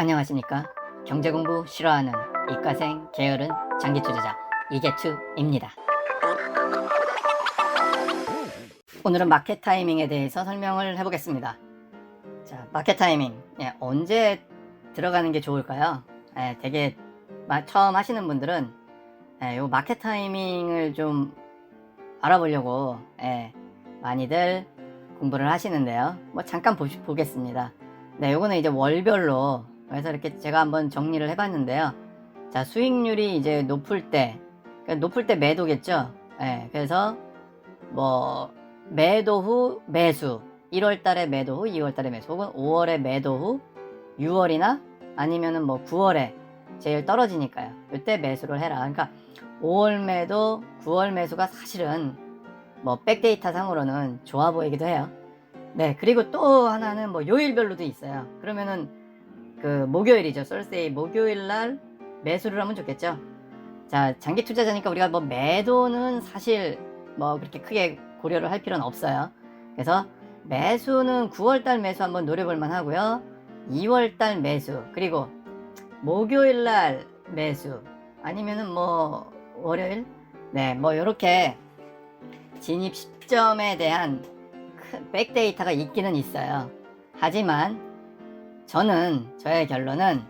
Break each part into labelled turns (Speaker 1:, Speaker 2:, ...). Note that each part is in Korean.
Speaker 1: 안녕하십니까. 경제 공부 싫어하는 이과생 게으른 장기 투자자 이게투입니다. 오늘은 마켓 타이밍에 대해서 설명을 해보겠습니다. 자, 마켓 타이밍. 예, 언제 들어가는 게 좋을까요? 예, 되게 마- 처음 하시는 분들은 예, 요 마켓 타이밍을 좀 알아보려고 예, 많이들 공부를 하시는데요. 뭐 잠깐 보, 보겠습니다. 네, 요거는 이제 월별로 그래서 이렇게 제가 한번 정리를 해봤는데요. 자, 수익률이 이제 높을 때, 그러니까 높을 때 매도겠죠. 예, 그래서 뭐 매도 후 매수, 1월 달에 매도 후 2월 달에 매수, 혹은 5월에 매도 후 6월이나 아니면은 뭐 9월에 제일 떨어지니까요. 이때 매수를 해라. 그러니까 5월 매도, 9월 매수가 사실은 뭐 백데이터 상으로는 좋아 보이기도 해요. 네, 그리고 또 하나는 뭐 요일별로도 있어요. 그러면은 그 목요일이죠. 썰세이 목요일 날 매수를 하면 좋겠죠. 자, 장기 투자자니까 우리가 뭐 매도는 사실 뭐 그렇게 크게 고려를 할 필요는 없어요. 그래서 매수는 9월 달 매수 한번 노려볼 만 하고요. 2월 달 매수, 그리고 목요일 날 매수, 아니면은 뭐 월요일? 네, 뭐 요렇게 진입 시점에 대한 큰 백데이터가 있기는 있어요. 하지만 저는 저의 결론은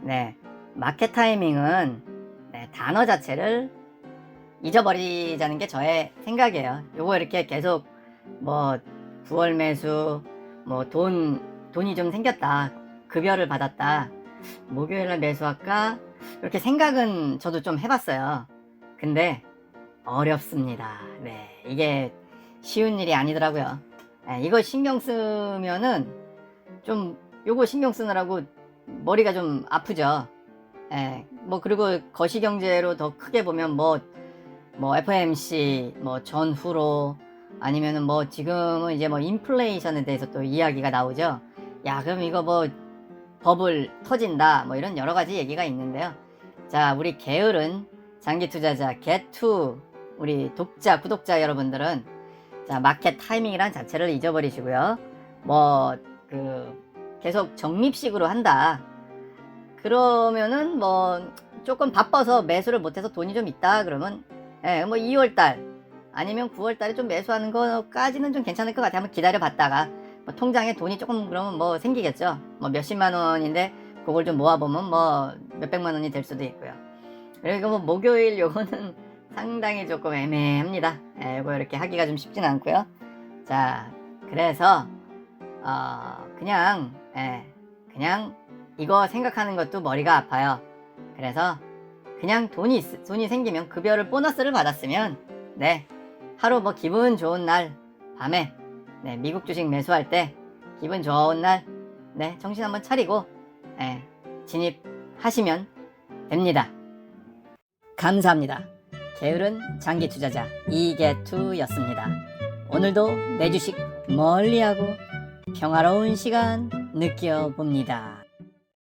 Speaker 1: 네 마켓 타이밍은 네, 단어 자체를 잊어버리자는 게 저의 생각이에요. 요거 이렇게 계속 뭐 9월 매수 뭐 돈 돈이 좀 생겼다 급여를 받았다 목요일날 매수할까 이렇게 생각은 저도 좀 해봤어요. 근데 어렵습니다. 네 이게 쉬운 일이 아니더라고요. 네, 이거 신경 쓰면은 좀 요거 신경 쓰느라고 머리가 좀 아프죠. 예, 뭐 그리고 거시 경제로 더 크게 보면 뭐뭐 FMC 뭐 전후로 아니면은 뭐 지금은 이제 뭐 인플레이션에 대해서 또 이야기가 나오죠. 야 그럼 이거 뭐 버블 터진다 뭐 이런 여러 가지 얘기가 있는데요. 자 우리 게으른 장기 투자자 게투 우리 독자 구독자 여러분들은 자 마켓 타이밍이란 자체를 잊어버리시고요. 뭐 그 계속 적립식으로 한다. 그러면은 뭐 조금 바빠서 매수를 못해서 돈이 좀 있다 그러면 예, 뭐 2월달 아니면 9월달에 좀 매수하는 거까지는 좀 괜찮을 것 같아요. 한번 기다려 봤다가 뭐 통장에 돈이 조금 그러면 뭐 생기겠죠. 뭐 몇십만 원인데 그걸 좀 모아보면 뭐 몇백만 원이 될 수도 있고요. 그리고 뭐 목요일 요거는 상당히 조금 애매합니다. 예, 이거 이렇게 하기가 좀 쉽진 않고요. 자, 그래서 어, 그냥 예, 그냥 이거 생각하는 것도 머리가 아파요. 그래서 그냥 돈이 있- 돈이 생기면 급여를 보너스를 받았으면 네 하루 뭐 기분 좋은 날 밤에 네 미국 주식 매수할 때 기분 좋은 날 네 정신 한번 차리고 네, 진입하시면 됩니다. 감사합니다. 게으른 장기 투자자 이게투였습니다. 오늘도 내 주식 멀리하고 평화로운 시간 느껴봅니다.